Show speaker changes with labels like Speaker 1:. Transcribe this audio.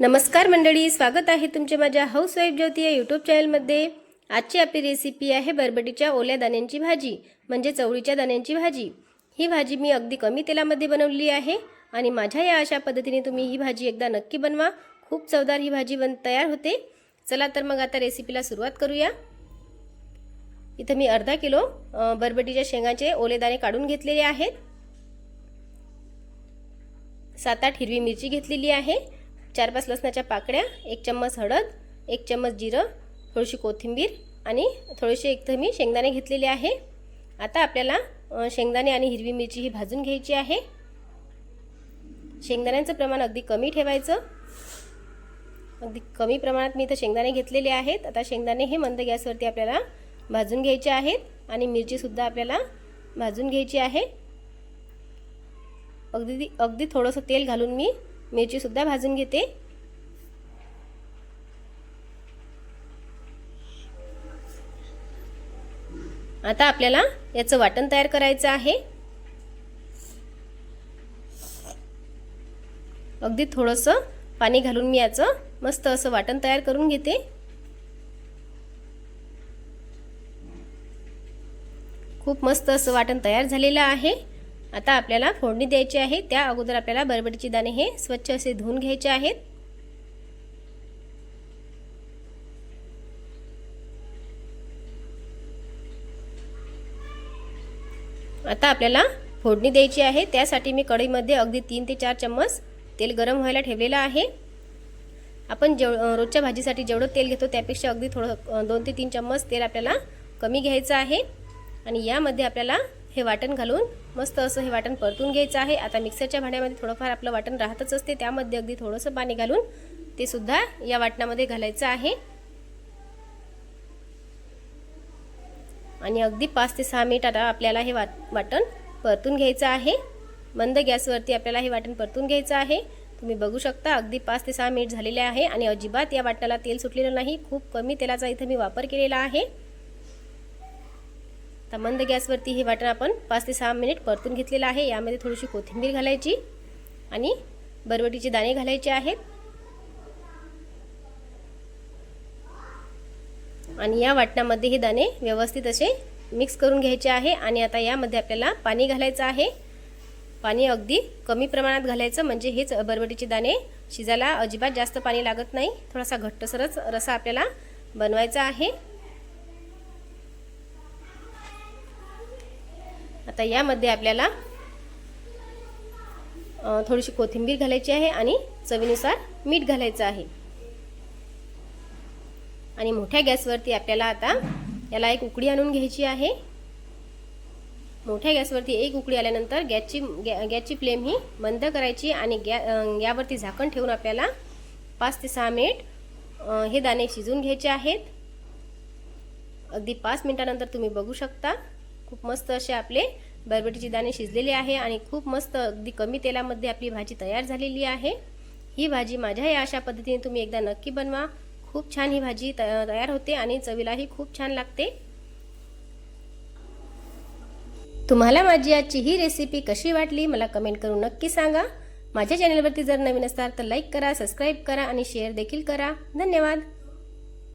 Speaker 1: नमस्कार मंडळी स्वागत आहे तुमचे माझ्या हाऊस वाईफ ज्योती या यूट्यूब चॅनलमध्ये आजची आपली रेसिपी आहे बरबटीच्या ओल्या दाण्यांची भाजी म्हणजे चवळीच्या दाण्यांची भाजी. ही भाजी मी अगदी कमी तेलामध्ये बनवली आहे आणि माझ्या या अशा पद्धतीने तुम्ही ही भाजी एकदा नक्की बनवा. खूप चवदार ही भाजी बन तयार होते. चला तर मग आता रेसिपीला सुरुवात करूया. इथं मी अर्धा किलो बरबटीच्या शेंगाचे ओले दाणे काढून घेतलेले आहेत. सात आठ हिरवी मिरची घेतलेली आहे. चार पाच लसणाच्या पाकळ्या एक चम्मच हळद एक चम्मच जिरं थोडीशी कोथिंबीर आणि थोडेसे एक तर मी शेंगदाणे घेतलेले आहे. आता आपल्याला शेंगदाणे आणि हिरवी मिरची ही भाजून घ्यायची आहे. शेंगदाण्यांचं प्रमाण अगदी कमी ठेवायचं. अगदी कमी प्रमाणात मी इथं शेंगदाणे घेतलेले आहेत. आता शेंगदाणे हे मंद गॅसवरती आपल्याला भाजून घ्यायचे आहेत आणि मिरचीसुद्धा आपल्याला भाजून घ्यायची आहे. अगदी अगदी थोडंसं तेल घालून मी मिरचीसुद्धा भाजून घेते. आता आपल्याला याचं वाटण तयार करायचं आहे. अगदी थोडंसं पाणी घालून मी याचं मस्त असं वाटण तयार करून घेते. खूप मस्त असं वाटण तयार झालेलं आहे. आता आपल्याला फोडणी द्यायची आहे. त्या अगोदर आपल्याला बरबटीचे दाणे हे स्वच्छ असे धुवून घ्यायचे आहेत. आता आपल्याला फोडणी द्यायची आहे. त्यासाठी मी कढईमध्ये अगदी तीन ते चार चम्मच तेल गरम व्हायला ठेवलेलं आहे. आपण जेव रोजच्या भाजीसाठी जेवढं तेल घेतो त्यापेक्षा अगदी थोडं दोन ते तीन चम्मच तेल आपल्याला कमी घ्यायचं आहे. आणि यामध्ये आपल्याला हे वाटण घालून मस्त असं हे वाटण परतून घ्यायचं आहे. आता मिक्सरच्या भांड्यामध्ये थोडंफार आपलं वाटण राहतच असते. त्यामध्ये अगदी थोडंसं पाणी घालून ते सुद्धा या वाटणामध्ये घालायचं आहे. आणि अगदी पाच ते सहा मिनिट आता आपल्याला हे वाट वाटण परतून घ्यायचं आहे. मंद गॅसवरती आपल्याला हे वाटण परतून घ्यायचं आहे. तुम्ही बघू शकता अगदी पाच ते सहा मिनिट झालेले आहे आणि अजिबात या वाटणाला तेल सुटलेलं नाही. खूप कमी तेलाचा इथं मी वापर केलेला आहे. तर मंद गॅसवरती हे वाटण आपण पाच ते सहा मिनिट परतून घेतलेलं आहे. यामध्ये थोडीशी कोथिंबीर घालायची आणि बरबटीचे दाणे घालायचे आहेत. आणि या वाटणामध्ये हे दाणे व्यवस्थित असे मिक्स करून घ्यायचे आहे आणि आता यामध्ये आपल्याला पाणी घालायचं आहे. पाणी अगदी कमी प्रमाणात घालायचं म्हणजे हेच बरबटीचे दाणे शिजायला अजिबात जास्त पाणी लागत नाही. थोडासा घट्टसरच रसा आपल्याला बनवायचा आहे. आता यामध्ये आपल्याला थोडीशी कोथिंबीर घालायची आहे आणि चवीनुसार मीठ घालायचं आहे. आणि मोठ्या गॅसवरती आपल्याला आता याला एक उकडी आणून घ्यायची आहे. मोठ्या गॅसवरती एक उकडी आल्यानंतर गॅसची गॅ गॅसची फ्लेम ही बंद करायची आणि गॅ यावरती झाकण ठेवून आपल्याला पाच ते सहा मिनिट हे दाणे शिजवून घ्यायचे आहेत. अगदी पाच मिनिटानंतर तुम्ही बघू शकता. खूप मस्त असे आपले बरबटीचे दाणे शिजलेले आहे आणि खूप मस्त अगदी कमी तेलामध्ये आपली भाजी तयार झालेली आहे. ही भाजी माझ्या या अशा पद्धतीने तुम्ही एकदा नक्की बनवा. खूप छान ही भाजी तयार होते आणि चवीलाही खूप छान लागते. तुम्हाला माझी आजची ही रेसिपी कशी वाटली मला कमेंट करून नक्की सांगा. माझ्या चॅनलवरती जर नवीन असाल तर लाईक करा सबस्क्राईब करा आणि शेअर देखील करा. धन्यवाद.